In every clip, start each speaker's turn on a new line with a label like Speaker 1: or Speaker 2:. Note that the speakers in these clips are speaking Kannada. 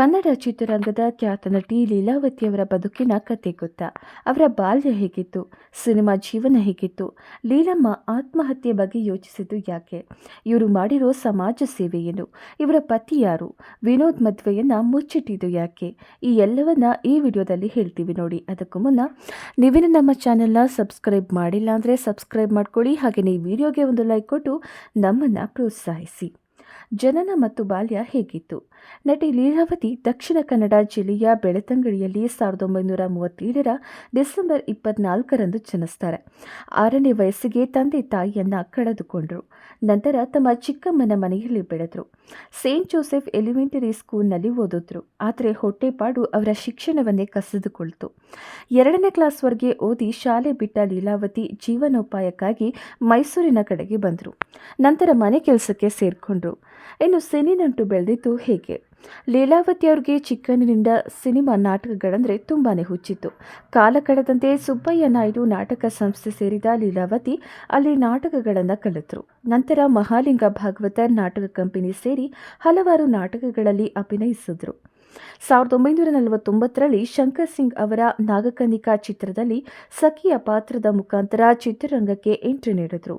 Speaker 1: ಕನ್ನಡ ಚಿತ್ರರಂಗದ ಖ್ಯಾತ ನಟಿ ಲೀಲಾವತಿಯವರ ಬದುಕಿನ ಕತೆ ಗೊತ್ತಾ? ಅವರ ಬಾಲ್ಯ ಹೇಗಿತ್ತು? ಸಿನಿಮಾ ಜೀವನ ಹೇಗಿತ್ತು? ಲೀಲಮ್ಮ ಆತ್ಮಹತ್ಯೆ ಬಗ್ಗೆ ಯೋಚಿಸಿದ್ದು ಯಾಕೆ? ಇವರು ಮಾಡಿರೋ ಸಮಾಜ ಸೇವೆ ಏನು? ಇವರ ಪತಿ ಯಾರು? ವಿನೋದ್ ಮದುವೆಯನ್ನು ಮುಚ್ಚಿಟ್ಟಿದ್ದು ಯಾಕೆ? ಈ ಎಲ್ಲವನ್ನ ಈ ವಿಡಿಯೋದಲ್ಲಿ ಹೇಳ್ತೀವಿ ನೋಡಿ. ಅದಕ್ಕೂ ಮುನ್ನ ನೀವೇನು ನಮ್ಮ ಚಾನೆಲ್ನ ಸಬ್ಸ್ಕ್ರೈಬ್ ಮಾಡಿಲ್ಲ ಅಂದರೆ ಸಬ್ಸ್ಕ್ರೈಬ್ ಮಾಡ್ಕೊಳ್ಳಿ. ಹಾಗೆಯೇ ಈ ವಿಡಿಯೋಗೆ ಒಂದು ಲೈಕ್ ಕೊಟ್ಟು ನಮ್ಮನ್ನು ಪ್ರೋತ್ಸಾಹಿಸಿ. ಜನನ ಮತ್ತು ಬಾಲ್ಯ ಹೇಗಿತ್ತು? ನಟಿ ಲೀಲಾವತಿ ದಕ್ಷಿಣ ಕನ್ನಡ ಜಿಲ್ಲೆಯ ಬೆಳತಂಗಡಿಯಲ್ಲಿ ಸಾವಿರದ ಒಂಬೈನೂರ ಮೂವತ್ತೇಳರ ಡಿಸೆಂಬರ್ ಇಪ್ಪತ್ನಾಲ್ಕರಂದು ಜನಿಸ್ತಾರೆ ಆರನೇ ವಯಸ್ಸಿಗೆ ತಂದೆ ತಾಯಿಯನ್ನ ಕಳೆದುಕೊಂಡರು. ನಂತರ ತಮ್ಮ ಚಿಕ್ಕಮ್ಮನ ಮನೆಯಲ್ಲಿ ಬೆಳೆದರು. ಸೇಂಟ್ ಜೋಸೆಫ್ ಎಲಿಮೆಂಟರಿ ಸ್ಕೂಲ್ನಲ್ಲಿ ಓದಿದ್ರು. ಆದರೆ ಹೊಟ್ಟೆಪಾಡು ಅವರ ಶಿಕ್ಷಣವನ್ನೇ ಕಸಿದುಕೊಳ್ತು. ಎರಡನೇ ಕ್ಲಾಸ್ವರೆಗೆ ಓದಿ ಶಾಲೆ ಬಿಟ್ಟ ಲೀಲಾವತಿ ಜೀವನೋಪಾಯಕ್ಕಾಗಿ ಮೈಸೂರಿನ ಕಡೆಗೆ ಬಂದರು. ನಂತರ ಮನೆ ಕೆಲಸಕ್ಕೆ ಸೇರಿಕೊಂಡ್ರು. ಇನ್ನು ಸಿನಿ ನಂಟು ಬೆಳೆದಿದ್ದು ಹೇಗೆ. ಲೀಲಾವತಿ ಅವ್ರಿಗೆ ಚಿಕ್ಕಂದಿನಿಂದ ಸಿನಿಮಾ ನಾಟಕಗಳಂದರೆ ತುಂಬಾ ಹುಚ್ಚಿತ್ತು. ಕಾಲ ಕಳೆದಂತೆ ಸುಬ್ಬಯ್ಯ ನಾಯ್ಡು ನಾಟಕ ಸಂಸ್ಥೆ ಸೇರಿದ ಲೀಲಾವತಿ ಅಲ್ಲಿ ನಾಟಕಗಳನ್ನು ಕಲಿತರು. ನಂತರ ಮಹಾಲಿಂಗ ಭಾಗವತರ್ ನಾಟಕ ಕಂಪನಿ ಸೇರಿ ಹಲವಾರು ನಾಟಕಗಳಲ್ಲಿ ಅಭಿನಯಿಸಿದ್ರು. ಸಾವಿರದ ಒಂಬೈನೂರ ನಲವತ್ತೊಂಬತ್ತರಲ್ಲಿ ಶಂಕರ್ ಸಿಂಗ್ ಅವರ ನಾಗಕನಿಕಾ ಚಿತ್ರದಲ್ಲಿ ಸಖಿಯ ಪಾತ್ರದ ಮುಖಾಂತರ ಚಿತ್ರರಂಗಕ್ಕೆ ಎಂಟ್ರಿ ನೀಡಿದರು.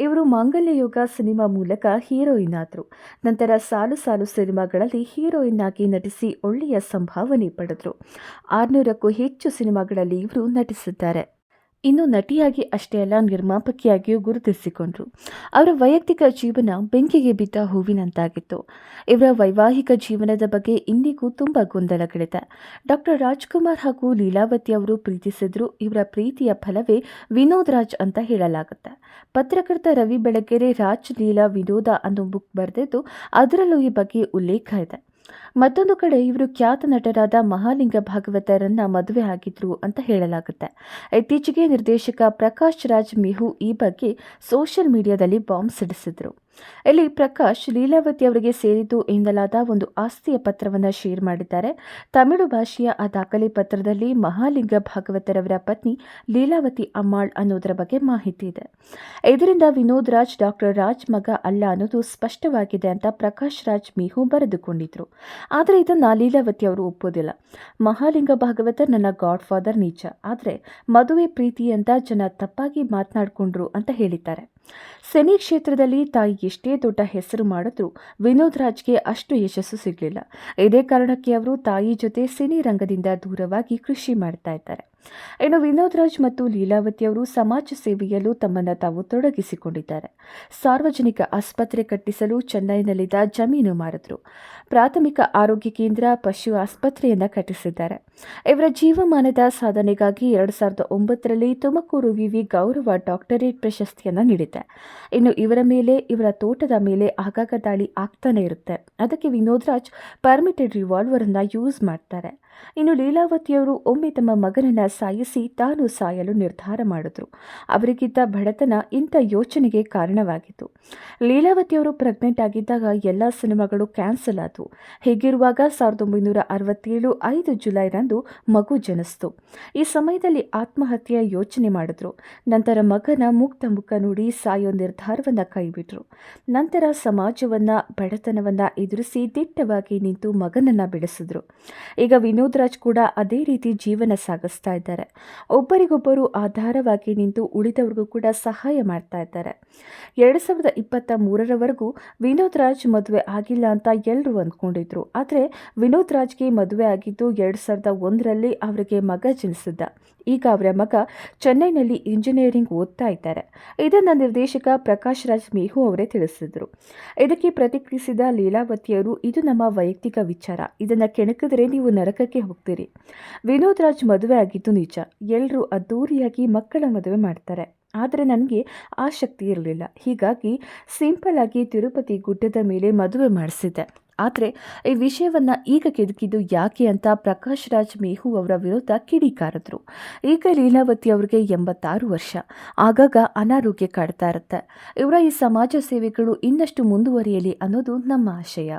Speaker 1: ಇವರು ಮಾಂಗಲ್ಯ ಯೋಗ ಸಿನಿಮಾ ಮೂಲಕ ಹೀರೋಯಿನ್ ಆದರು. ನಂತರ ಸಾಲು ಸಾಲು ಸಿನಿಮಾಗಳಲ್ಲಿ ಹೀರೋಯಿನ್ ಆಗಿ ನಟಿಸಿ ಒಳ್ಳೆಯ ಸಂಭಾವನೆ ಪಡೆದರು. ಆರುನೂರಕ್ಕೂ ಹೆಚ್ಚು ಸಿನಿಮಾಗಳಲ್ಲಿ ಇವರು ನಟಿಸಿದ್ದಾರೆ. ಇನ್ನು ನಟಿಯಾಗಿ ಅಷ್ಟೇ ಅಲ್ಲ, ನಿರ್ಮಾಪಕಿಯಾಗಿಯೂ ಗುರುತಿಸಿಕೊಂಡ್ರು. ಅವರ ವೈಯಕ್ತಿಕ ಜೀವನ ಬೆಂಕಿಗೆ ಬಿದ್ದ ಹೂವಿನಂತಾಗಿತ್ತು. ಇವರ ವೈವಾಹಿಕ ಜೀವನದ ಬಗ್ಗೆ ಇಂದಿಗೂ ತುಂಬ ಗೊಂದಲಗಳಿದೆ. ಡಾಕ್ಟರ್ ರಾಜ್ಕುಮಾರ್ ಹಾಗೂ ಲೀಲಾವತಿ ಅವರು ಪ್ರೀತಿಸಿದ್ರು. ಇವರ ಪ್ರೀತಿಯ ಫಲವೇ ವಿನೋದ್ ರಾಜ್ ಅಂತ ಹೇಳಲಾಗುತ್ತೆ. ಪತ್ರಕರ್ತ ರವಿ ಬೆಳಗೆರೆ ರಾಜ್ ಲೀಲಾ ವಿನೋದ ಅನ್ನೋ ಬುಕ್ ಬರೆದಿದ್ದು ಅದರಲ್ಲೂ ಈ ಬಗ್ಗೆ ಉಲ್ಲೇಖ ಇದೆ. ಮತ್ತೊಂದು ಕಡೆ ಇವರು ಖ್ಯಾತ ನಟರಾದ ಮಹಾಲಿಂಗ ಭಾಗವತರನ್ನ ಮದುವೆ ಆಗಿದ್ರು ಅಂತ ಹೇಳಲಾಗುತ್ತೆ. ಇತ್ತೀಚೆಗೆ ನಿರ್ದೇಶಕ ಪ್ರಕಾಶ್ ರಾಜ್ ಮಿಹು ಈ ಬಗ್ಗೆ ಸೋಷಿಯಲ್ ಮೀಡಿಯಾದಲ್ಲಿ ಬಾಂಬ್ ಸಿಡಿಸಿದ್ರು. ಇಲ್ಲಿ ಪ್ರಕಾಶ್ ಲೀಲಾವತಿ ಅವರಿಗೆ ಸೇರಿದ್ದು ಎನ್ನಲಾದ ಒಂದು ಆಸ್ತಿಯ ಪತ್ರವನ್ನು ಶೇರ್ ಮಾಡಿದ್ದಾರೆ. ತಮಿಳು ಭಾಷೆಯ ಆ ದಾಖಲೆ ಪತ್ರದಲ್ಲಿ ಮಹಾಲಿಂಗ ಭಾಗವತರವರ ಪತ್ನಿ ಲೀಲಾವತಿ ಅಮ್ಮಾಳ್ ಅನ್ನೋದರ ಬಗ್ಗೆ ಮಾಹಿತಿ ಇದೆ. ಇದರಿಂದ ವಿನೋದ್ ರಾಜ್ ಡಾಕ್ಟರ್ ರಾಜ್ ಮಗ ಅಲ್ಲ ಅನ್ನೋದು ಸ್ಪಷ್ಟವಾಗಿದೆ ಅಂತ ಪ್ರಕಾಶ್ ರಾಜ್ ಮೀಹು ಬರೆದುಕೊಂಡಿದ್ರು. ಆದರೆ ಇದನ್ನು ಲೀಲಾವತಿ ಅವರು ಒಪ್ಪೋದಿಲ್ಲ. ಮಹಾಲಿಂಗ ಭಾಗವತ ನನ್ನ ಗಾಡ್ ಫಾದರ್ ನೀಚ ಆದರೆ ಮದುವೆ ಪ್ರೀತಿ ಅಂತ ಜನ ತಪ್ಪಾಗಿ ಮಾತನಾಡಿಕೊಂಡ್ರು ಅಂತ ಹೇಳಿದ್ದಾರೆ. ಸಿನಿ ಕ್ಷೇತ್ರದಲ್ಲಿ ತಾಯಿ ಎಷ್ಟೇ ದೊಡ್ಡ ಹೆಸರು ಮಾಡಿದ್ರೂ ವಿನೋದ್ ರಾಜ್ಗೆ ಅಷ್ಟು ಯಶಸ್ಸು ಸಿಗಲಿಲ್ಲ. ಇದೇ ಕಾರಣಕ್ಕೆ ಅವರು ತಾಯಿ ಜೊತೆ ಸಿನಿ ರಂಗದಿಂದ ದೂರವಾಗಿ ಕೃಷಿ ಮಾಡ್ತಾ ಇದ್ದಾರೆ. ಇನ್ನು ವಿನೋದ್ ರಾಜ್ ಮತ್ತು ಲೀಲಾವತಿ ಅವರು ಸಮಾಜ ಸೇವೆಯಲ್ಲೂ ತಮ್ಮನ್ನು ತಾವು ತೊಡಗಿಸಿಕೊಂಡಿದ್ದಾರೆ. ಸಾರ್ವಜನಿಕ ಆಸ್ಪತ್ರೆ ಕಟ್ಟಿಸಲು ಚೆನ್ನೈನಲ್ಲಿದ್ದ ಜಮೀನು ಮಾರಿದ್ರು. ಪ್ರಾಥಮಿಕ ಆರೋಗ್ಯ ಕೇಂದ್ರ ಪಶು ಆಸ್ಪತ್ರೆಯನ್ನು ಕಟ್ಟಿಸಿದ್ದಾರೆ. ಇವರ ಜೀವಮಾನದ ಸಾಧನೆಗಾಗಿ ಎರಡು ಸಾವಿರದ ಒಂಬತ್ತರಲ್ಲಿ ತುಮಕೂರು ವಿವಿ ಗೌರವ ಡಾಕ್ಟರೇಟ್ ಪ್ರಶಸ್ತಿಯನ್ನು ನೀಡಿದೆ ಇನ್ನು ಇವರ ಮೇಲೆ, ಇವರ ತೋಟದ ಮೇಲೆ ಆಗಾಗ ದಾಳಿ ಆಗ್ತಾನೆ ಇರುತ್ತೆ. ಅದಕ್ಕೆ ವಿನೋದ್ ರಾಜ್ ಪರ್ಮಿಟೆಡ್ ರಿವಾಲ್ವರ್ ಅನ್ನ ಯೂಸ್ ಮಾಡ್ತಾರೆ. ಇನ್ನು ಲೀಲಾವತಿಯವರು ಒಮ್ಮೆ ತಮ್ಮ ಮಗನನ್ನ ಸಾಯಿಸಿ ತಾನು ಸಾಯಲು ನಿರ್ಧಾರ ಮಾಡಿದ್ರು. ಅವರಿಗಿದ್ದ ಬಡತನ ಇಂಥ ಯೋಚನೆಗೆ ಕಾರಣವಾಗಿತ್ತು. ಲೀಲಾವತಿಯವರು ಪ್ರೆಗ್ನೆಂಟ್ ಆಗಿದ್ದಾಗ ಎಲ್ಲ ಸಿನಿಮಾಗಳು ಕ್ಯಾನ್ಸಲ್ ಆದವು. ಹೀಗಿರುವಾಗ ಸಾವಿರದ ಒಂಬೈನೂರ ಅರವತ್ತೇಳು, ಐದು ಜುಲೈರಂದು ಮಗು ಜನಿಸ್ತು. ಈ ಸಮಯದಲ್ಲಿ ಆತ್ಮಹತ್ಯೆಯ ಯೋಚನೆ ಮಾಡಿದ್ರು. ನಂತರ ಮಗನ ಮುಕ್ತ ಮುಖ ನೋಡಿ ಸಾಯೋ ನಿರ್ಧಾರವನ್ನು ಕೈಬಿಟ್ರು. ನಂತರ ಸಮಾಜವನ್ನ, ಬಡತನವನ್ನು ಎದುರಿಸಿ ದಿಟ್ಟವಾಗಿ ನಿಂತು ಮಗನನ್ನ ಬೆಳೆಸಿದ್ರು ಈಗ ವಿನೋದ್ ರಾಜ್ ಕೂಡ ಅದೇ ರೀತಿ ಜೀವನ ಸಾಗಿಸ್ತಾ ಇದ್ದಾರೆ. ಒಬ್ಬರಿಗೊಬ್ಬರು ಆಧಾರವಾಗಿ ನಿಂತು ಉಳಿದವ್ರಿಗೂ ಕೂಡ ಸಹಾಯ ಮಾಡ್ತಾ ಇದ್ದಾರೆ. ಎರಡು ಸಾವಿರದ ಇಪ್ಪತ್ತ ಮೂರರವರೆಗೂ ವಿನೋದ್ ರಾಜ್ ಮದುವೆ ಆಗಿಲ್ಲ ಅಂತ ಎಲ್ಲರೂ ಅಂದ್ಕೊಂಡಿದ್ರು. ಆದರೆ ವಿನೋದ್ ರಾಜ್ಗೆ ಮದುವೆ ಆಗಿದ್ದು ಎರಡು ಸಾವಿರದ ಒಂದರಲ್ಲಿ ಅವರಿಗೆ ಮಗ ಜನಿಸಿದ್ದ. ಈಗ ಅವರ ಮಗ ಚೆನ್ನೈನಲ್ಲಿ ಇಂಜಿನಿಯರಿಂಗ್ ಓದ್ತಾ ಇದ್ದಾರೆ. ಇದನ್ನು ನಿರ್ದೇಶಕ ಪ್ರಕಾಶ್ ರಾಜ್ ಮೇಹು ಅವರೇ ತಿಳಿಸಿದರು. ಇದಕ್ಕೆ ಪ್ರತಿಕ್ರಿಯಿಸಿದ ಲೀಲಾವತಿಯವರು ಇದು ನಮ್ಮ ವೈಯಕ್ತಿಕ ವಿಚಾರ. ಇದನ್ನು ಕೆಣಕಿದ್ರೆ ನೀವು ನರಕಕ್ಕೆ ಹೋಗ್ತೀರಿ. ವಿನೋದ್ ರಾಜ್ ಮದುವೆ ಆಗಿದ್ದು ನಿಜ. ಎಲ್ಲರೂ ಅದ್ದೂರಿಯಾಗಿ ಮಕ್ಕಳ ಮದುವೆ ಮಾಡ್ತಾರೆ. ಆದರೆ ನನಗೆ ಆ ಶಕ್ತಿ ಇರಲಿಲ್ಲ. ಹೀಗಾಗಿ ಸಿಂಪಲ್ ಆಗಿ ತಿರುಪತಿ ಗುಡ್ಡದ ಮೇಲೆ ಮದುವೆ ಮಾಡಿಸಿದ್ದೆ. ಆದರೆ ಈ ವಿಷಯವನ್ನು ಈಗ ಕೆದಕಿದ್ದು ಯಾಕೆ ಅಂತ ಪ್ರಕಾಶ್ ರಾಜ್ ಮೇಹು ಅವರ ವಿರುದ್ಧ ಕಿಡಿಕಾರಿದ್ರು ಈಗ ಲೀಲಾವತಿ ಅವರಿಗೆ ಎಂಬತ್ತಾರು ವರ್ಷ. ಆಗಾಗ ಅನಾರೋಗ್ಯ ಕಾಡ್ತಾ ಇರುತ್ತೆ. ಇವರ ಈ ಸಮಾಜ ಸೇವೆಗಳು ಇನ್ನಷ್ಟು ಮುಂದುವರಿಯಲಿ ಅನ್ನೋದು ನಮ್ಮ ಆಶಯ.